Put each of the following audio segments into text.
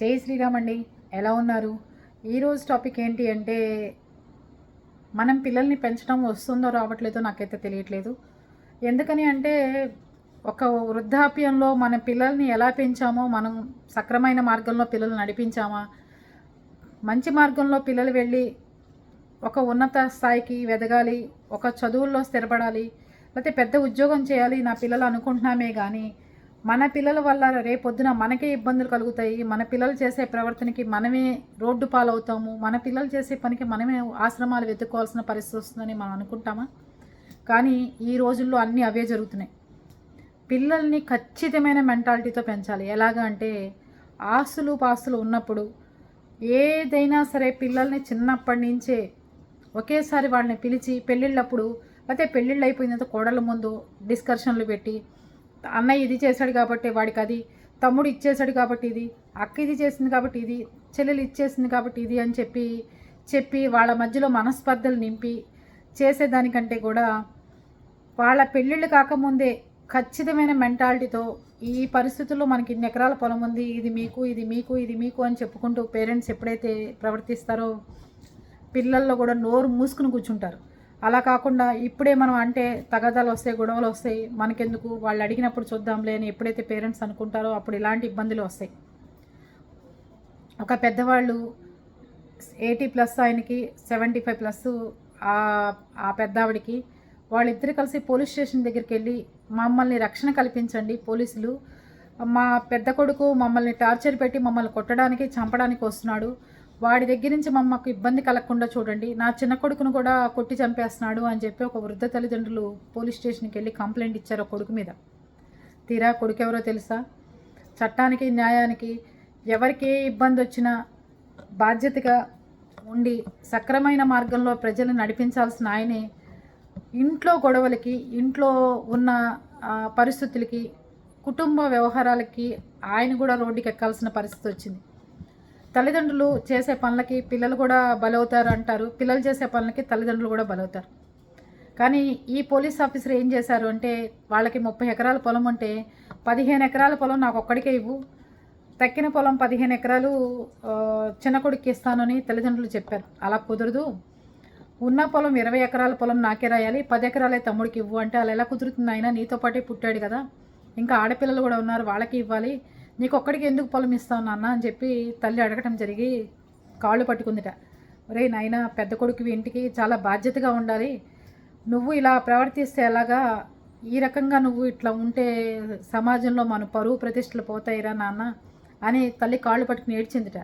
జై శ్రీరామ్ అండి. ఎలా ఉన్నారు? ఈరోజు టాపిక్ ఏంటి అంటే మనం పిల్లల్ని పెంచడం వస్తుందో రావట్లేదో నాకైతే తెలియట్లేదు. ఎందుకని అంటే ఒక వృద్ధాప్యంలో మన పిల్లల్ని ఎలా పెంచామో మనం సక్రమైన మార్గంలో పిల్లలు నడిపించామా? మంచి మార్గంలో పిల్లలు వెళ్ళి ఒక ఉన్నత స్థాయికి ఎదగాలి ఒక చదువుల్లో స్థిరపడాలి లేకపోతే పెద్ద ఉద్యోగం చేయాలి నా పిల్లలు అనుకుంటున్నామే కానీ మన పిల్లల వల్ల రేపొద్దున మనకే ఇబ్బందులు కలుగుతాయి. మన పిల్లలు చేసే ప్రవర్తనకి మనమే రోడ్డు పాలవుతాము. మన పిల్లలు చేసే పనికి మనమే ఆశ్రమాలు వెతుక్కోవాల్సిన పరిస్థితి వస్తుందని మనం అనుకుంటామా? కానీ ఈ రోజుల్లో అన్నీ అవే జరుగుతున్నాయి. పిల్లల్ని ఖచ్చితమైన మెంటాలిటీతో పెంచాలి. ఎలాగా అంటే ఆస్తులు పాస్తులు ఉన్నప్పుడు ఏదైనా సరే పిల్లల్ని చిన్నప్పటి నుంచే ఒకేసారి వాళ్ళని పిలిచి పెళ్ళిళ్ళప్పుడు అయితే పెళ్ళిళ్ళు అయిపోయిన కోడల ముందు డిస్కషన్లు పెట్టి అన్నయ్య ఇది చేశాడు కాబట్టి వాడికి అది తమ్ముడు ఇచ్చేశాడు కాబట్టి ఇది అక్క ఇది చేసింది కాబట్టి ఇది చెల్లెలు ఇచ్చేసింది కాబట్టి ఇది అని చెప్పి చెప్పి వాళ్ళ మధ్యలో మనస్పర్ధలు నింపి చేసేదానికంటే కూడా వాళ్ళ పెళ్ళిళ్ళు కాకముందే ఖచ్చితమైన మెంటాలిటీతో ఈ పరిస్థితుల్లో మనకి ఇన్ని ఎకరాల పొలం ఉంది ఇది మీకు ఇది మీకు ఇది మీకు అని చెప్పుకుంటూ పేరెంట్స్ ఎప్పుడైతే ప్రవర్తిస్తారో పిల్లల్లో కూడా నోరు మూసుకుని కూర్చుంటారు. అలా కాకుండా ఇప్పుడే మనం అంటే తగదాలు వస్తాయి గొడవలు వస్తాయి. మనకెందుకు? వాళ్ళు అడిగినప్పుడు చూద్దాంలే అని ఎప్పుడైతే పేరెంట్స్ అనుకుంటారో అప్పుడు ఇలాంటి ఇబ్బందులు వస్తాయి. ఒక పెద్దవాళ్ళు ఎయిటీ ప్లస్ ఆయనకి సెవెంటీ ఫైవ్ ప్లస్ ఆ పెద్దావిడికి వాళ్ళిద్దరు కలిసి పోలీస్ స్టేషన్ దగ్గరికి వెళ్ళి మమ్మల్ని రక్షణ కల్పించండి పోలీసులు. మా పెద్ద కొడుకు మమ్మల్ని టార్చర్ పెట్టి మమ్మల్ని కొట్టడానికి చంపడానికి వస్తున్నాడు. వాడి దగ్గర నుంచి మమ్మకు ఇబ్బంది కలగకుండా చూడండి. నా చిన్న కొడుకును కూడా కొట్టి చంపేస్తున్నాడు అని చెప్పి ఒక వృద్ధ తల్లిదండ్రులు పోలీస్ స్టేషన్కి వెళ్ళి కంప్లైంట్ ఇచ్చారు కొడుకు మీద. తీరా కొడుకు ఎవరో తెలుసా? చట్టానికి న్యాయానికి ఎవరికి ఏ ఇబ్బంది వచ్చినా బాధ్యతగా ఉండి సక్రమైన మార్గంలో ప్రజలను నడిపించాల్సిన ఆయనే ఇంట్లో గొడవలకి ఇంట్లో ఉన్న పరిస్థితులకి కుటుంబ వ్యవహారాలకి ఆయన కూడా రోడ్డుకి ఎక్కాల్సిన పరిస్థితి వచ్చింది. తల్లిదండ్రులు చేసే పనులకి పిల్లలు కూడా బలవుతారు అంటారు. పిల్లలు చేసే పనులకి తల్లిదండ్రులు కూడా బలవుతారు. కానీ ఈ పోలీస్ ఆఫీసర్ ఏం చేశారు అంటే వాళ్ళకి ముప్పై ఎకరాల పొలం ఉంటే పదిహేను ఎకరాల పొలం నాకు ఒక్కడికే ఇవ్వు. తక్కిన పొలం పదిహేను ఎకరాలు చిన్న కొడుక్కి ఇస్తానని తల్లిదండ్రులు చెప్పారు. అలా కుదరదు. ఉన్న పొలం ఇరవై ఎకరాల పొలం నాకే రాయాలి. పది ఎకరాలే తమ్ముడికి ఇవ్వు అంటే అలా ఎలా కుదురుతుంది ఆయన నీతో పాటే పుట్టాడు కదా. ఇంకా ఆడపిల్లలు కూడా ఉన్నారు వాళ్ళకి ఇవ్వాలి. నీకు ఒక్కడికి ఎందుకు పొలం ఇస్తావు నాన్న అని చెప్పి తల్లి అడగటం జరిగి కాళ్ళు పట్టుకుందిట. ఒరే నాయన పెద్ద కొడుకువి ఇంటికి చాలా బాధ్యతగా ఉండాలి. నువ్వు ఇలా ప్రవర్తిస్తే ఎలాగా? ఈ రకంగా నువ్వు ఇట్లా ఉంటే సమాజంలో మన పరువు ప్రతిష్టలు పోతాయిరా నాన్న అని తల్లి కాళ్ళు పట్టుకుని ఏడ్చిందిట.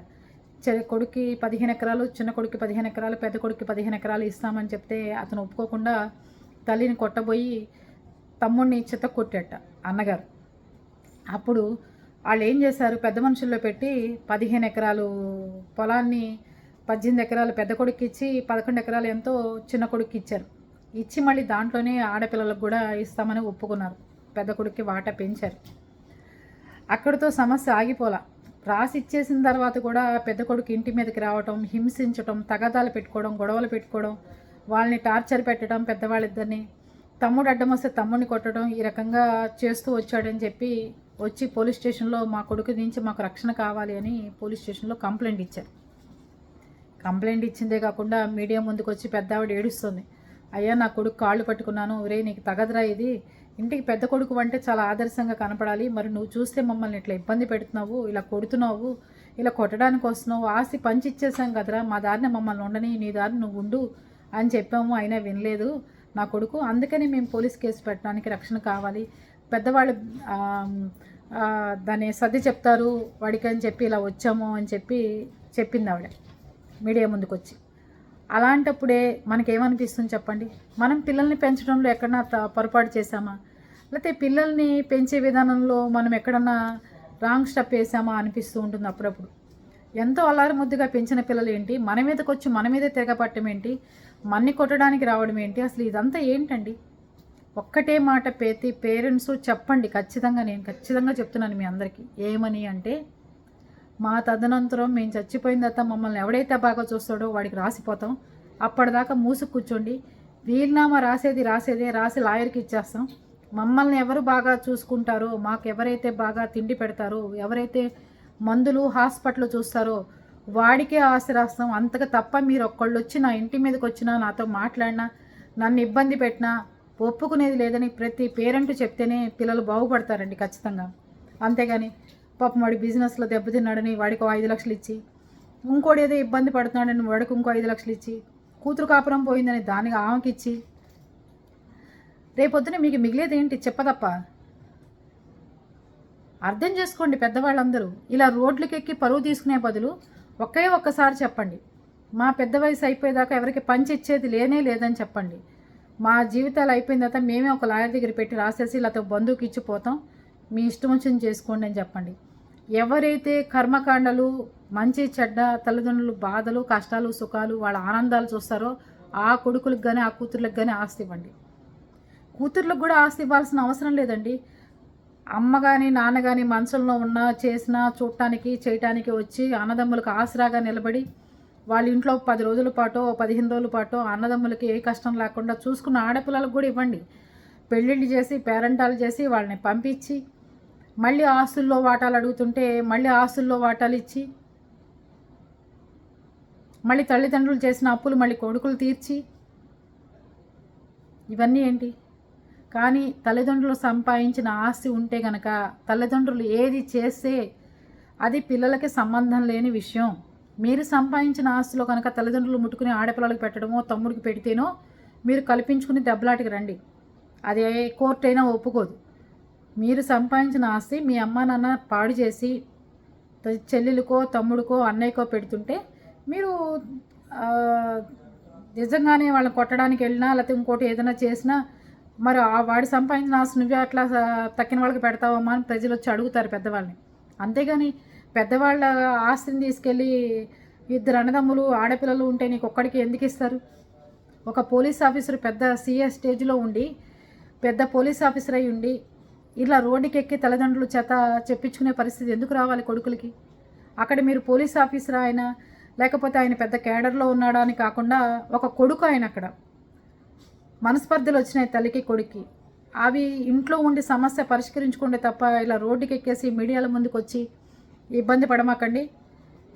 చె- కొడుక్కి పదిహేను ఎకరాలు చిన్న కొడుక్కి పదిహేను ఎకరాలు పెద్ద కొడుక్కి పదిహేను ఎకరాలు ఇస్తామని చెప్తే అతను ఒప్పుకోకుండా తల్లిని కొట్టబోయి తమ్ముడిని చిత్త కొట్టాట అన్నగారు. అప్పుడు వాళ్ళు ఏం చేశారు? పెద్ద మనుషుల్లో పెట్టి పదిహేను ఎకరాలు పొలాన్ని పద్దెనిమిది ఎకరాలు పెద్ద కొడుకు ఇచ్చి పదకొండు ఎకరాలు ఎంతో చిన్న కొడుకు ఇచ్చారు ఇచ్చి మళ్ళీ దాంట్లోనే ఆడపిల్లలకు కూడా ఇస్తామని ఒప్పుకున్నారు. పెద్ద కొడుక్కి వాటా పెంచారు. అక్కడితో సమస్య ఆగిపోలా. రాసి ఇచ్చేసిన తర్వాత కూడా పెద్ద కొడుకు ఇంటి మీదకి రావటం హింసించటం తగాదాలు పెట్టుకోవడం గొడవలు పెట్టుకోవడం వాళ్ళని టార్చర్ పెట్టడం పెద్దవాళ్ళిద్దరిని తమ్ముడు అడ్డం వస్తే తమ్ముడిని కొట్టడం ఈ రకంగా చేస్తూ వచ్చాడని చెప్పి వచ్చి పోలీస్ స్టేషన్లో మా కొడుకు నుంచి మాకు రక్షణ కావాలి అని పోలీస్ స్టేషన్లో కంప్లైంట్ ఇచ్చారు. కంప్లైంట్ ఇచ్చిందే కాకుండా మీడియా ముందుకు వచ్చి పెద్ద ఆవిడ ఏడుస్తుంది. అయ్యా నా కొడుకు కాళ్ళు పట్టుకున్నాను. రే నీకు తగదురా ఇది? ఇంటికి పెద్ద కొడుకు అంటే చాలా ఆదర్శంగా కనపడాలి. మరి నువ్వు చూస్తే మమ్మల్ని ఇట్లా ఇబ్బంది పెడుతున్నావు ఇలా కొడుతున్నావు ఇలా కొట్టడానికి వస్తున్నావు ఆస్తి పంచి ఇచ్చేసాం కదరా. మా దారిని మమ్మల్ని ఉండని నీ దారిని నువ్వు ఉండు అని చెప్పాము. అయినా వినలేదు నా కొడుకు. అందుకని మేము పోలీస్ కేసు పెట్టడానికి రక్షణ కావాలి. పెద్దవాళ్ళు దాన్ని సర్ది చెప్తారు వాడికి అని చెప్పి ఇలా వచ్చాము అని చెప్పి చెప్పింది ఆవిడ మీడియా ముందుకు వచ్చి అలాంటప్పుడే మనకేమనిపిస్తుంది చెప్పండి? మనం పిల్లల్ని పెంచడంలో ఎక్కడన్నా త- పొరపాటు చేశామా? లేకపోతే పిల్లల్ని పెంచే విధానంలో మనం ఎక్కడన్నా రాంగ్ స్టెప్ వేసామా అనిపిస్తూ ఉంటుంది అప్పుడప్పుడు. ఎంతో అల్లారి ముద్దుగా పెంచిన పిల్లలు ఏంటి మన మీదకి వచ్చి మన మీదే తిరగపట్టడం ఏంటి మన్ని కొట్టడానికి రావడం ఏంటి అసలు ఇదంతా ఏంటండి? ఒక్కటే మాట ప్రతి పేరెంట్స్ చెప్పండి ఖచ్చితంగా నేను ఖచ్చితంగా చెప్తున్నాను మీ అందరికీ. ఏమని అంటే మా తదనంతరం మేము చచ్చిపోయిన తర్వాత మమ్మల్ని ఎవడైతే బాగా చూస్తాడో వాడికి రాసిపోతాం. అప్పటిదాకా మూసుకు కూర్చోండి. వీలునామా రాసేది రాసేదే రాసి లాయర్కి ఇచ్చేస్తాం. మమ్మల్ని ఎవరు బాగా చూసుకుంటారో మాకు ఎవరైతే బాగా తిండి పెడతారో ఎవరైతే మందులు హాస్పిటల్ చూస్తారో వాడికే ఆస్తి రాస్తాం. అంతగా తప్ప మీరు ఒక్కళ్ళు వచ్చి నా ఇంటి మీదకి వచ్చినా నాతో మాట్లాడినా నన్ను ఇబ్బంది పెట్టినా ఒప్పుకునేది లేదని ప్రతి పేరెంట్ చెప్తేనే పిల్లలు బాగుపడతారండి ఖచ్చితంగా. అంతేగాని పాపం వాడి బిజినెస్లో దెబ్బతిన్నాడని వాడికి ఐదు లక్షలు ఇచ్చి ఇంకోటి ఏదో ఇబ్బంది పడుతున్నాడని వాడికి ఇంకో ఐదు లక్షలు ఇచ్చి కూతురు కాపురం పోయిందని దానికి ఆమెకి ఇచ్చి రేపొద్దున మీకు మిగిలేది ఏంటి చెప్పదప్ప? అర్థం చేసుకోండి పెద్దవాళ్ళందరూ. ఇలా రోడ్లకి ఎక్కి పరువు తీసుకునే బదులు ఒకే ఒక్కసారి చెప్పండి. మా పెద్ద వయసు అయిపోయేదాకా ఎవరికి పంచి ఇచ్చేది లేనే లేదని చెప్పండి. మా జీవితాలు అయిపోయిన తర్వాత మేమే ఒక లాయర్ దగ్గర పెట్టి రాసేసి లేకపోతే బంధువుకి ఇచ్చిపోతాం మీ ఇష్టం వచ్చింది చేసుకోండి అని చెప్పండి. ఎవరైతే కర్మకాండలు మంచి చెడ్డ తల్లిదండ్రులు బాధలు కష్టాలు సుఖాలు వాళ్ళ ఆనందాలు చూస్తారో ఆ కొడుకులకు కానీ ఆ కూతుర్లకు కానీ ఆస్తి ఇవ్వండి. కూతుర్లకు కూడా ఆస్తి ఇవ్వాల్సిన అవసరం లేదండి. అమ్మ కానీ నాన్న కానీ మనసులో ఉన్న చేసిన చూడటానికి చేయటానికి వచ్చి అన్నదమ్ములకు ఆసరాగా నిలబడి వాళ్ళ ఇంట్లో పది రోజుల పాటు పదిహేను రోజుల పాటు అన్నదమ్ములకి ఏ కష్టం లేకుండా చూసుకున్న ఆడపిల్లలకు కూడా ఇవ్వండి. పెళ్ళిళ్ళు చేసి పేరెంటాలు చేసి వాళ్ళని పంపించి మళ్ళీ ఆస్తుల్లో వాటాలు అడుగుతుంటే మళ్ళీ ఆస్తుల్లో వాటాలు ఇచ్చి మళ్ళీ తల్లిదండ్రులు చేసిన అప్పులు మళ్ళీ కొడుకులు తీర్చి ఇవన్నీ ఏంటి? కానీ తల్లిదండ్రులు సంపాదించిన ఆస్తి ఉంటే గనక తల్లిదండ్రులు ఏది చేస్తే అది పిల్లలకి సంబంధం లేని విషయం. మీరు సంపాదించిన ఆస్తిలో కనుక తల్లిదండ్రులు ముట్టుకుని ఆడపిల్లలకు పెట్టడమో తమ్ముడికి పెడితేనో మీరు కల్పించుకుని దెబ్బలాటికి రండి. అది కోర్టు అయినా ఒప్పుకోదు. మీరు సంపాదించిన ఆస్తి మీ అమ్మ నాన్న పాడు చేసి చెల్లెలకో తమ్ముడికో అన్నయ్యకో పెడుతుంటే మీరు నిజంగానే వాళ్ళని కొట్టడానికి వెళ్ళినా లేకపోతే ఇంకోటి ఏదైనా చేసినా మరి ఆ వాడి సంపాదించిన ఆస్తి నువ్వే అట్లా తక్కిన వాళ్ళకి పెడతావమ్మా అని ప్రజలు వచ్చి అడుగుతారు పెద్దవాళ్ళని. అంతేగాని పెద్దవాళ్ళ ఆస్తిని తీసుకెళ్ళి ఇద్దరు అన్నదమ్ములు ఆడపిల్లలు ఉంటే నీకు ఒక్కడికి ఎందుకు ఇస్తారు? ఒక పోలీస్ ఆఫీసర్ పెద్ద సీఏ స్టేజ్లో ఉండి పెద్ద పోలీస్ ఆఫీసర్ అయి ఉండి ఇలా రోడ్డుకి ఎక్కి తల్లిదండ్రులు చేత చెప్పించుకునే పరిస్థితి ఎందుకు రావాలి కొడుకులకి? అక్కడ మీరు పోలీస్ ఆఫీసర్ ఆయన? లేకపోతే ఆయన పెద్ద కేడర్లో ఉన్నాడా అని కాకుండా ఒక కొడుకు ఆయన అక్కడ. మనస్పర్ధలు వచ్చినాయి తల్లికి కొడుక్కి. అవి ఇంట్లో ఉండి సమస్య పరిష్కరించుకుంటే తప్ప ఇలా రోడ్డుకి ఎక్కేసి మీడియాల ముందుకు వచ్చి ఇబ్బంది పడమాకండి.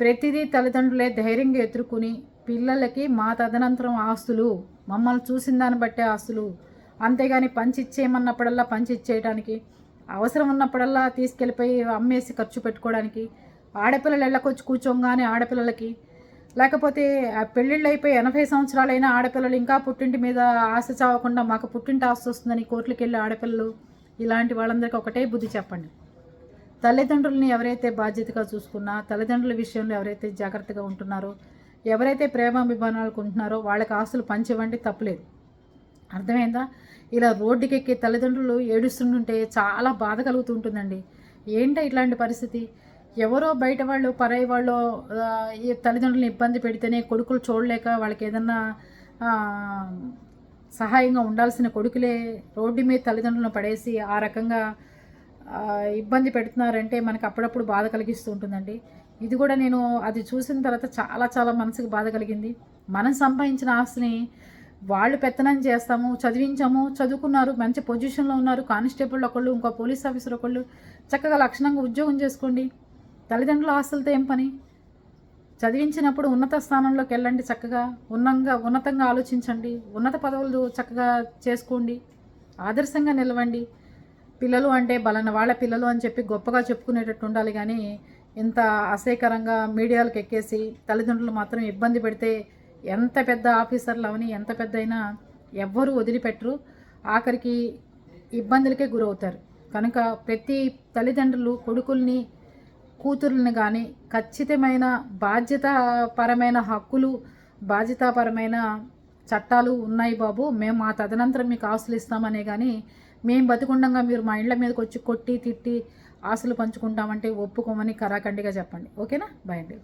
ప్రతిదీ తల్లిదండ్రులే ధైర్యంగా ఎదుర్కొని పిల్లలకి మా తదనంతరం ఆస్తులు మమ్మల్ని చూసిన దాన్ని బట్టే ఆస్తులు అంతేగాని పంచి ఇచ్చేయమన్నప్పుడల్లా పంచి ఇచ్చేయడానికి అవసరం ఉన్నప్పుడల్లా తీసుకెళ్ళిపోయి అమ్మేసి ఖర్చు పెట్టుకోవడానికి ఆడపిల్లలు వెళ్ళకొచ్చి కూర్చోగానే ఆడపిల్లలకి లేకపోతే పెళ్ళిళ్ళు అయిపోయి ఎనభై సంవత్సరాలైనా ఆడపిల్లలు ఇంకా పుట్టింటి మీద ఆశ చావకుండా మాకు పుట్టింటి ఆస్తి వస్తుందని కోర్టులకు వెళ్ళి ఆడపిల్లలు ఇలాంటి వాళ్ళందరికీ ఒకటే బుద్ధి చెప్పండి. తల్లిదండ్రులని ఎవరైతే బాధ్యతగా చూసుకున్నా తల్లిదండ్రుల విషయంలో ఎవరైతే జాగ్రత్తగా ఉంటున్నారో ఎవరైతే ప్రేమాభిమానాలకు ఉంటున్నారో వాళ్ళకి ఆస్తులు పంచివ్వండి తప్పులేదు. అర్థమైందా? ఇలా రోడ్డుకెక్కి తల్లిదండ్రులు ఏడుస్తుంటుంటే చాలా బాధ కలుగుతుంటుందండి. ఏంటో ఇట్లాంటి పరిస్థితి? ఎవరో బయట వాళ్ళు పరాయి వాళ్ళు ఈ తల్లిదండ్రులను ఇబ్బంది పెడితేనే కొడుకులు చూడలేక వాళ్ళకి ఏదన్నా సహాయంగా ఉండాల్సిన కొడుకులే రోడ్డు మీద తల్లిదండ్రులను పడేసి ఆ రకంగా ఇబ్బంది పెడుతున్నారంటే మనకి అప్పుడప్పుడు బాధ కలిగిస్తూ ఉంటుందండి. ఇది కూడా నేను అది చూసిన తర్వాత చాలా చాలా మనసుకు బాధ కలిగింది. మనం సంపాదించిన ఆస్తిని వాళ్ళు పెత్తనం చేస్తాము చదివించాము చదువుకున్నారు మంచి పొజిషన్లో ఉన్నారు కానిస్టేబుల్ ఒకళ్ళు ఇంకో పోలీస్ ఆఫీసర్ ఒకళ్ళు చక్కగా లక్షణంగా ఉద్యోగం చేసుకోండి. తల్లిదండ్రుల ఆస్తులతో ఏం పని? చదివించినప్పుడు ఉన్నత స్థానంలోకి వెళ్ళండి చక్కగా ఉన్నంగా ఉన్నతంగా ఆలోచించండి ఉన్నత పదవులు చక్కగా చేసుకోండి ఆదర్శంగా నిలవండి. పిల్లలు అంటే బలన వాళ్ళ పిల్లలు అని చెప్పి గొప్పగా చెప్పుకునేటట్టు ఉండాలి కానీ ఇంత అసహ్యకరంగా మీడియాలకు ఎక్కేసి తల్లిదండ్రులు మాత్రం ఇబ్బంది పెడితే ఎంత పెద్ద ఆఫీసర్లు అవని ఎంత పెద్ద అయినా ఎవ్వరూ వదిలిపెట్టరు. ఆఖరికి ఇబ్బందులకే గురవుతారు. కనుక ప్రతి తల్లిదండ్రులు కొడుకుల్ని కూతుర్ని కానీ ఖచ్చితమైన బాధ్యతాపరమైన హక్కులు బాధ్యతాపరమైన చట్టాలు ఉన్నాయి బాబు. మేము మా తదనంతరం మీకు ఆస్తులు ఇస్తామనే కానీ మేము బతికుండగా మీరు మా ఇళ్ళ మీదకి వచ్చి కొట్టి తిట్టి ఆస్తులు పంచుకుంటామంటే ఒప్పుకోమని కరాఖండిగా చెప్పండి. ఓకేనా? బాయ్ అండి.